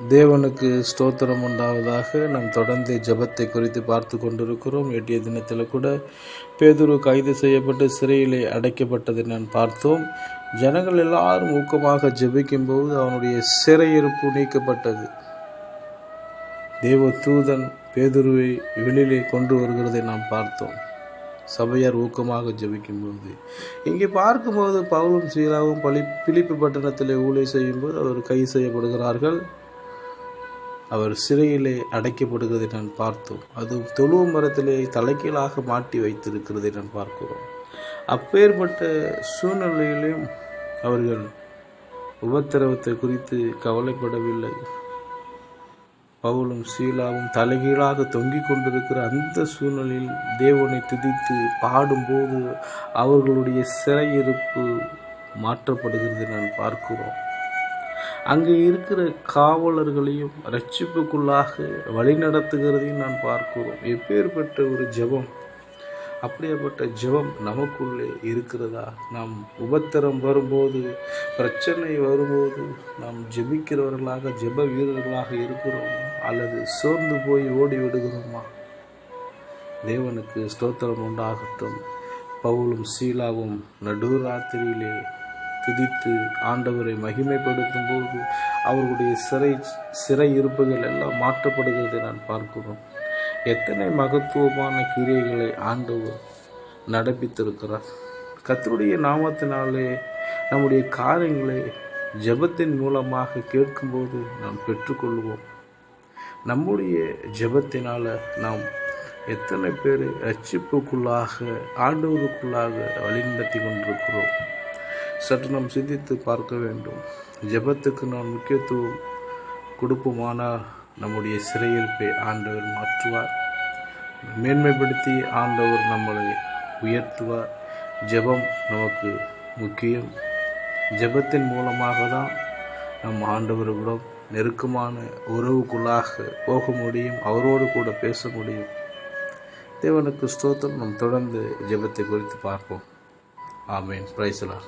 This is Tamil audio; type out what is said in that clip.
தேவனுக்கு ஸ்தோத்திரம் உண்டாவதாக நாம் தொடர்ந்து ஜெபத்தை குறித்து பார்த்து கொண்டிருக்கிறோம். எட்டிய தினத்தில் கூட பேதுரு கைது செய்யப்பட்டு சிறையிலே அடைக்கப்பட்டதை நான் பார்த்தோம். ஜனங்கள் எல்லாரும் ஊக்கமாக ஜெபிக்கும்போது அவனுடைய சிறையிருப்பு நீக்கப்பட்டது. தேவ தூதன் பேதுருவை வெளியிலே கொண்டு வருகிறதை நாம் பார்த்தோம். சபையார் ஊக்கமாக ஜெபிக்கும்போது. இங்கே பார்க்கும்போது பவுலும் சீலாவும் பலி பிலிப்பு பட்டணத்தில் ஊழல் செய்யும்போது அவர் கைது செய்யப்படுகிறார்கள். அவர் சிறையிலே அடைக்கப்படுகிறதை நான் பார்த்தோம். அது தொழுவ மரத்திலே தலைக்கீழாக மாட்டி வைத்திருக்கிறதை நான் பார்க்கிறோம். அப்பேற்பட்ட சூழ்நிலையிலும் அவர்கள் உபத்திரவத்தை குறித்து கவலைப்படவில்லை. பவுலும் சீலாவும் தலைகீழாக தொங்கிக் கொண்டிருக்கிற அந்த சூழ்நிலையில் தேவனை துதித்து பாடும்போது அவர்களுடைய சிறையிருப்பு மாற்றப்படுகிறது நான் பார்க்கிறோம். அங்கே இருக்கிற காவலர்களையும் ரட்சிப்புக்குள்ளாக வழிநடத்துகிறதையும் நான் பார்க்கிறோம். எப்பேற்பட்ட ஒரு ஜெபம் அப்படியாப்பட்ட ஜெபம் நமக்குள்ளே இருக்கிறதா? நாம் உபத்திரம் வரும்போது பிரச்சனை வரும்போது நாம் ஜெபிக்கிறவர்களாக ஜெப வீரர்களாக இருக்கிறோமா? அல்லது சோர்ந்து போய் ஓடி விடுகிறோமா? தேவனுக்கு ஸ்தோத்திரம் உண்டாகட்டும். பவுலும் சீலாவும் நடுராத்திரியிலே துதித்து ஆண்டவரை மகிமைப்படுத்தும் போது அவர்களுடைய சிறை சிறை இருப்புகள் எல்லாம் மாற்றப்படுகிறதை நான் பார்க்கிறோம். எத்தனை மகத்துவமான கிரியைகளை ஆண்டவர் நடப்பித்திருக்கிறார். கத்தருடைய நாமத்தினாலே நம்முடைய காரியங்களை ஜெபத்தின் மூலமாக கேட்கும்போது நாம் பெற்றுக்கொள்வோம். நம்முடைய ஜபத்தினால் நாம் எத்தனை பேர் ரட்சிப்புக்குள்ளாக ஆண்டவருக்குள்ளாக வழிநடத்தி கொண்டிருக்கிறோம். சற்று நாம் சிந்தித்து பார்க்க வேண்டும். ஜெபத்துக்கு நாம் முக்கியத்துவம் கொடுப்போமானால் நம்முடைய சிறையிருப்பை ஆண்டவர் மாற்றுவார். மேன்மைப்படுத்தி ஆண்டவர் நம்மளை உயர்த்துவார். ஜெபம் நமக்கு முக்கியம். ஜெபத்தின் மூலமாக தான் நம் ஆண்டவரிடம் நெருக்கமான உறவுக்குள்ளாக போக முடியும் அவரோடு கூட பேச முடியும். தேவனுக்கு ஸ்தோத்திரம். நாம் தொடர்ந்து ஜெபத்தை குறித்து பார்ப்போம். ஆமேன். பிரைசலாம்